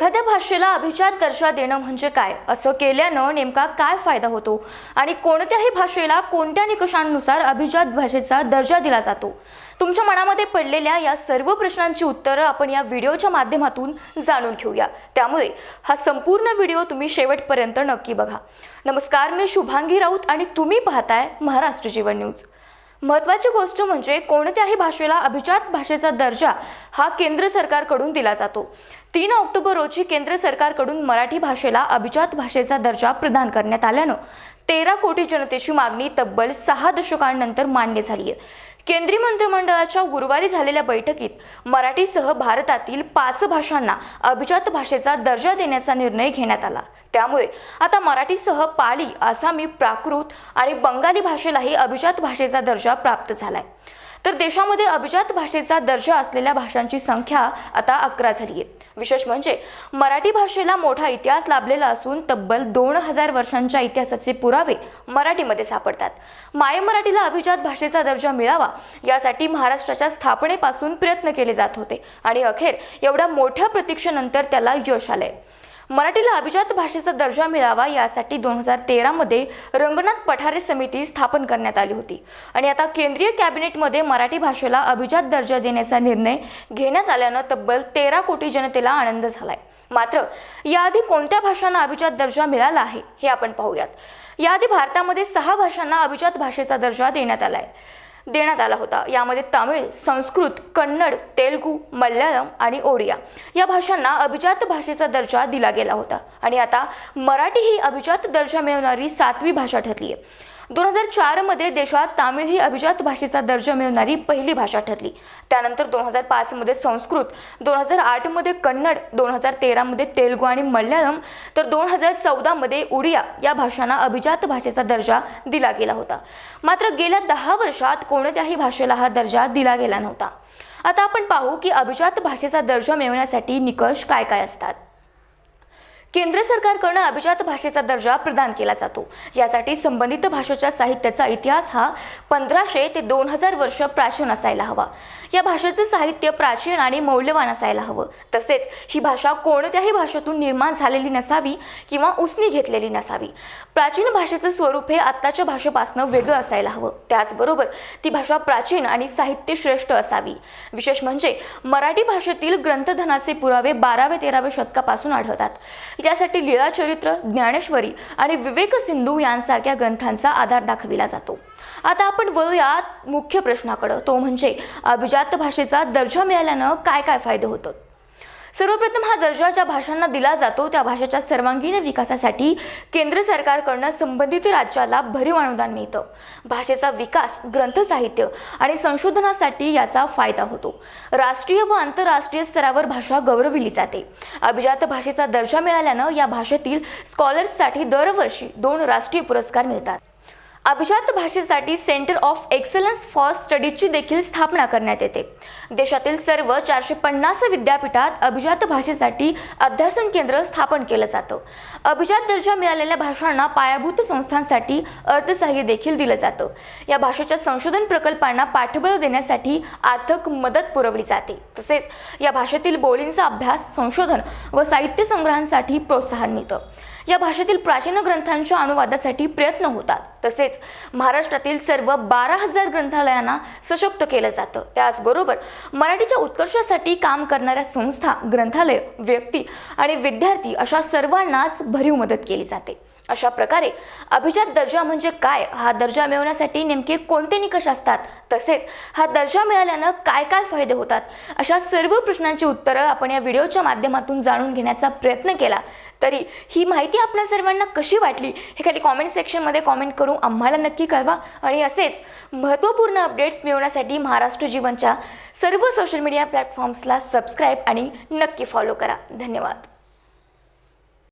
एखाद्या भाषेला अभिजात दर्जा देणं म्हणजे काय? असं केल्यानं नेमका काय फायदा होतो? आणि कोणत्याही भाषेला कोणत्या निकषांनुसार अभिजात भाषेचा दर्जा दिला जातो? तुमच्या मनामध्ये पडलेल्या या सर्व प्रश्नांची उत्तरं आपण या व्हिडिओच्या माध्यमातून जाणून घेऊया. त्यामुळे हा संपूर्ण व्हिडिओ तुम्ही शेवटपर्यंत नक्की बघा. नमस्कार मी शुभांगी राऊत आणि तुम्ही पाहताय महाराष्ट्र जीवन न्यूज. महत्त्वाची गोष्ट म्हणजे कोणत्याही भाषेला अभिजात भाषेचा दर्जा हा केंद्र सरकारकडून दिला जातो. तीन ऑक्टोबर रोजी केंद्र सरकारकडून मराठी भाषेला अभिजात भाषेचा दर्जा प्रदान करण्यात आल्यानं तेरा कोटी जनतेची मागणी तब्बल सहा दशकांनंतर मान्य झाली आहे केंद्रीय मंत्रिमंडळाच्या गुरुवारी झालेल्या बैठकीत मराठीसह भारतातील पाच भाषांना अभिजात भाषेचा दर्जा देण्याचा निर्णय घेण्यात आला. त्यामुळे आता मराठीसह पाली आसामी प्राकृत आणि बंगाली भाषेलाही अभिजात भाषेचा दर्जा प्राप्त झालाय. तर देशामध्ये अभिजात भाषेचा दर्जा असलेल्या भाषांची संख्या आता अकरा झाली आहे. विशेष म्हणजे मराठी भाषेला मोठा इतिहास लाभलेला असून तब्बल दोन हजार वर्षांच्या इतिहासाचे पुरावे मराठीमध्ये सापडतात. माय मराठीला अभिजात भाषेचा दर्जा मिळावा यासाठी महाराष्ट्राच्या स्थापनेपासून प्रयत्न केले जात होते आणि अखेर एवढ्या मोठ्या प्रतीक्षेनंतर त्याला यश आलंय. मराठीला अभिजात भाषेचा दर्जा मिळावा यासाठी दोन हजार तेरामध्ये रंगनाथ पठारे समिती स्थापन करण्यात आली होती. आणि आता केंद्रीय कॅबिनेटमध्ये मराठी भाषेला अभिजात दर्जा देण्याचा निर्णय घेण्यात आल्यानं तब्बल तेरा कोटी जनतेला आनंद झालाय. मात्र याआधी कोणत्या भाषांना अभिजात दर्जा मिळाला आहे हे आपण पाहूयात. याआधी भारतामध्ये सहा भाषांना अभिजात भाषेचा दर्जा देण्यात आला आहे देण्यात आला होता. यामध्ये तामिळ संस्कृत कन्नड तेलगू मल्याळम आणि ओडिया या भाषांना अभिजात भाषेचा दर्जा दिला गेला होता. आणि आता मराठी ही अभिजात दर्जा मिळवणारी सातवी भाषा ठरली आहे दोन हजार चारमध्ये देशात तामिळ ही अभिजात भाषेचा दर्जा मिळवणारी पहिली भाषा ठरली. त्यानंतर दोन हजार पाचमध्ये संस्कृत दोन हजार आठमध्ये कन्नड दोन हजार तेरामध्ये तेलगू आणि मल्याळम तर दोन हजार चौदामध्ये उडिया या भाषांना अभिजात भाषेचा दर्जा दिला गेला होता. मात्र गेल्या दहा वर्षात कोणत्याही भाषेला हा दर्जा दिला गेला नव्हता. आता आपण पाहू की अभिजात भाषेचा दर्जा मिळवण्यासाठी निकष काय काय असतात. केंद्र सरकारकडून अभिजात भाषेचा दर्जा प्रदान केला जातो. यासाठी संबंधित भाषेच्या साहित्याचा इतिहास हा पंधराशे ते दोन हजार वर्ष प्राचीन असायला हवा. या भाषेचे साहित्य प्राचीन आणि मौल्यवान असायला हवं. तसेच ही भाषा कोणत्याही भाषेतून निर्माण झालेली नसावी किंवा उसनी घेतलेली नसावी. प्राचीन भाषेचं स्वरूप हे आत्ताच्या भाषेपासून वेगळं असायला हवं. त्याचबरोबर ती भाषा प्राचीन आणि साहित्य श्रेष्ठ असावी. विशेष म्हणजे मराठी भाषेतील ग्रंथधनाचे पुरावे बारावे तेराव्या शतकापासून आढळतात. यासाठी लीळाचरित्र ज्ञानेश्वरी आणि विवेक सिंधू यांसारख्या ग्रंथांचा आधार दाखविला जातो. आता आपण वळूयात मुख्य प्रश्नाकडं. तो म्हणजे अभिजात भाषेचा दर्जा मिळाल्यानं काय काय फायदे होतात? सर्वप्रथम हा दर्जा ज्या भाषांना दिला जातो त्या भाषेच्या सर्वांगीण विकासासाठी केंद्र सरकारकडनं संबंधित राज्याला भरीव अनुदान मिळतं. भाषेचा विकास ग्रंथसाहित्य आणि संशोधनासाठी याचा फायदा होतो. राष्ट्रीय व आंतरराष्ट्रीय स्तरावर भाषा गौरविली जाते. अभिजात भाषेचा दर्जा मिळाल्यानं या भाषेतील स्कॉलर्ससाठी दरवर्षी दोन राष्ट्रीय पुरस्कार मिळतात. अभिजात भाषेसाठी सेंटर ऑफ एक्सलन्स फॉर स्टडीजची देखील स्थापना करण्यात येते. देशातील सर्व चारशे पन्नास विद्यापीठात अभिजात भाषेसाठी अध्यासन केंद्र स्थापन केलं जातं. अभिजात दर्जा मिळालेल्या भाषांना पायाभूत संस्थांसाठी अर्थसहाय्य देखील दिलं जातं. या भाषेच्या संशोधन प्रकल्पांना पाठबळ देण्यासाठी आर्थिक मदत पुरवली जाते. तसेच या भाषेतील बोलींचा अभ्यास संशोधन व साहित्य संग्रहांसाठी प्रोत्साहन मिळतं. या भाषेतील प्राचीन ग्रंथांच्या अनुवादासाठी प्रयत्न होतात. तसेच महाराष्ट्रातील सर्व बारा हजार ग्रंथालयांना सशक्त केलं जातं. त्याचबरोबर मराठीच्या उत्कर्षासाठी काम करणाऱ्या संस्था ग्रंथालय व्यक्ती आणि विद्यार्थी अशा सर्वांनाच भरीव मदत केली जाते. अशा प्रकारे अभिजात दर्जा म्हणजे काय? हा दर्जा मिळवण्यासाठी नेमके कोणते निकष असतात? तसेच हा दर्जा मिळाल्यानं काय काय फायदे होतात? अशा सर्व प्रश्नांची उत्तरं आपण या व्हिडिओच्या माध्यमातून जाणून घेण्याचा प्रयत्न केला. तरी ही माहिती आपल्या सर्वांना कशी वाटली? हे खाली कॉमेंट सेक्शनमध्ये कॉमेंट करून आम्हाला नक्की कळवा. आणि असेच महत्त्वपूर्ण अपडेट्स मिळवण्यासाठी महाराष्ट्र जीवनच्या सर्व सोशल मीडिया प्लॅटफॉर्म्सला सबस्क्राईब आणि नक्की फॉलो करा. धन्यवाद.